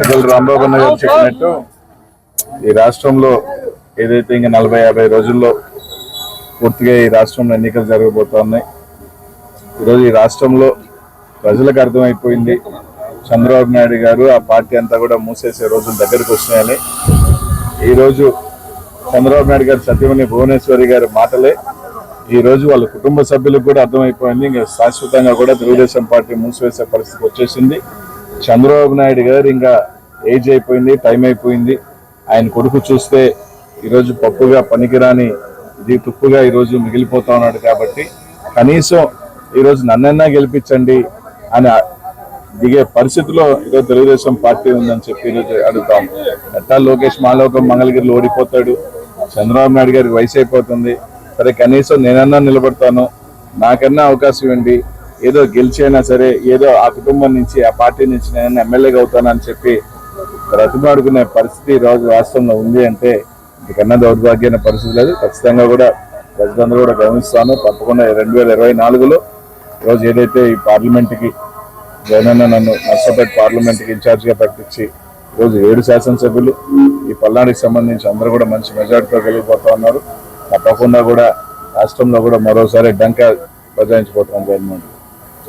ప్రజలు రాంబాబు అన్న గారు చెప్పినట్టు ఈ రాష్ట్రంలో ఏదైతే ఇంకా నలభై యాభై రోజుల్లో పూర్తిగా ఈ రాష్ట్రంలో ఎన్నికలు జరగబోతా ఉన్నాయి ఈరోజు ఈ రాష్ట్రంలో ప్రజలకు అర్థమైపోయింది. చంద్రబాబు నాయుడు గారు ఆ పార్టీ అంతా కూడా మూసేసే రోజులు దగ్గరకు వస్తున్నాయని. ఈరోజు చంద్రబాబు నాయుడు గారు సత్యమణి భువనేశ్వరి గారి మాటలే. ఈరోజు వాళ్ళ కుటుంబ సభ్యులకు కూడా అర్థమైపోయింది. ఇంకా శాశ్వతంగా కూడా తెలుగుదేశం పార్టీ మూసివేసే పరిస్థితి వచ్చేసింది. చంద్రబాబు నాయుడు గారు ఇంకా ఏజ్ అయిపోయింది టైం అయిపోయింది. ఆయన కొడుకు చూస్తే ఈరోజు పప్పుగా పనికిరాని ఇది తుప్పుగా ఈరోజు మిగిలిపోతా ఉన్నాడు కాబట్టి కనీసం ఈరోజు నన్నైనా గెలిపించండి అని దిగే పరిస్థితిలో ఈరోజు తెలుగుదేశం పార్టీ ఉందని చెప్పి ఈరోజు అడుగుతాం. ఎట్టా లోకేష్ మాలోకం మంగళగిరిలో ఓడిపోతాడు. చంద్రబాబు నాయుడు గారికి వయసు అయిపోతుంది. సరే కనీసం నేనన్నా నిలబడతాను. నాకన్నా అవకాశం ఇవ్వండి ఏదో గెలిచైనా సరే ఏదో ఆ కుటుంబం నుంచి ఆ పార్టీ నుంచి నేను ఎమ్మెల్యేగా అవుతానని చెప్పి బ్రతిమాడుకునే పరిస్థితి రోజు రాష్ట్రంలో ఉంది అంటే ఇంతకన్నా దౌర్భాగ్యమైన పరిస్థితి లేదు ఖచ్చితంగా కూడా ప్రజలందరూ కూడా గమనిస్తాను తప్పకుండా రెండు వేల ఇరవై నాలుగులో ఈరోజు ఏదైతే ఈ పార్లమెంట్కి జగనన్న నన్ను నర్సపేట పార్లమెంట్కి ఇన్ఛార్జ్గా ప్రకటించి ఈరోజు ఏడు శాసనసభ్యులు ఈ పల్నాడుకి సంబంధించి అందరూ కూడా మంచి మెజార్టీతో వెళ్ళిపోతా ఉన్నారు తప్పకుండా కూడా రాష్ట్రంలో కూడా మరోసారి డంకా బజాయించిపోతున్నాం జగన్మోహన్ రెడ్డి.